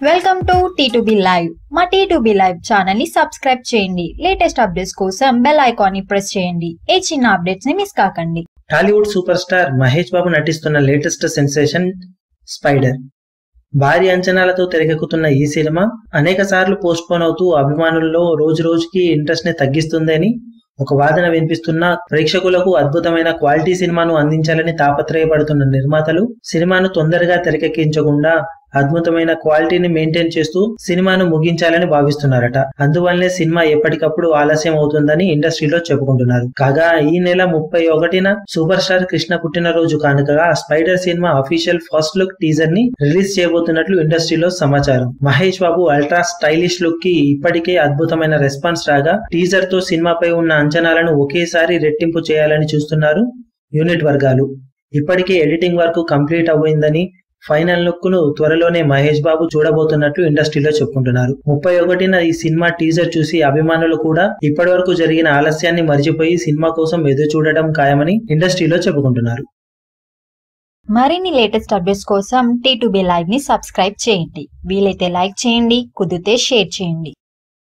Welcome to T live మా T live ఛానల్ని subscribe చేయండి. లేటెస్ట్ అప్డేట్స్ కోసం బెల్ ఐకాన్ని ప్రెస్ చేయండి. ఏ చిన్న అప్డేట్స్ని మిస్ కాకండి. Tollywood super star Mahesh Babu నటిస్తున్న లేటెస్ట్ సెన్సేషన్ స్పైడర్ భారీ అంచనాలతో తెరకెక్కుతున్న ఈ సినిమా అనేక సార్లు పోస్ట్ పోన్ అవుతూ అభిమానుల్లో రోజు రోజుకి ఇంట్రెస్ట్ని తగ్గిస్తుందని ఒక వాదన వినిపిస్తున్న ప్రేక్షకులకు అద్భుతమైన క్వాలిటీ సినిమాను అందించాలని తాపత్రయపడుతున్న నిర్మాతలు సినిమాను తొందరగా తెరకెక్కించకుండా అద్భుతమైన క్వాలిటీని మెయింటైన్ చేస్తూ సినిమాను ముగించాలని భావిస్తున్నారట. అందువల్లనే సినిమా ఎప్పటికప్పుడు ఆలస్యం అవుతుందని ఇండస్ట్రీలో చెప్పుకుంటున్నారు. కాగా ఈ నెల ముప్పై ఒకటిన సూపర్ స్టార్ కృష్ణ పుట్టినరోజు కానుకగా spider cinema official first look టీజర్ని release చేయబోతున్నట్లు ఇండస్ట్రీలో సమాచారం. మహేష్ బాబు అల్ట్రా స్టైలిష్ లుక్కి ఇప్పటికే అద్భుతమైన రెస్పాన్స్ రాగా టీజర్తో సినిమాపై ఉన్న అంచనాలను ఒకేసారి రెట్టింపు చేయాలని చూస్తున్నారు యూనిట్ వర్గాలు. ఇప్పటికే ఎడిటింగ్ వర్క్ కంప్లీట్ అవ్వయిందని ఫైనల్ లుక్ను త్వరలోనే మహేష్ బాబు చూడబోతున్నట్లు ఇండస్ట్రీలో చెప్పుకుంటున్నారు. ముప్పై ఒకటిన ఈ సినిమా టీజర్ చూసి అభిమానులు కూడా ఇప్పటి వరకు జరిగిన ఆలస్యాన్ని మర్చిపోయి సినిమా కోసం ఎదురు చూడటం ఖాయమని ఇండస్ట్రీలో చెప్పుకుంటున్నారు. మరిన్ని లేటెస్ట్ అప్డేట్స్ కోసం టీ లైవ్ని సబ్స్క్రైబ్ చేయండి. వీలైతే లైక్ చేయండి కుదిరితే షేర్ చేయండి.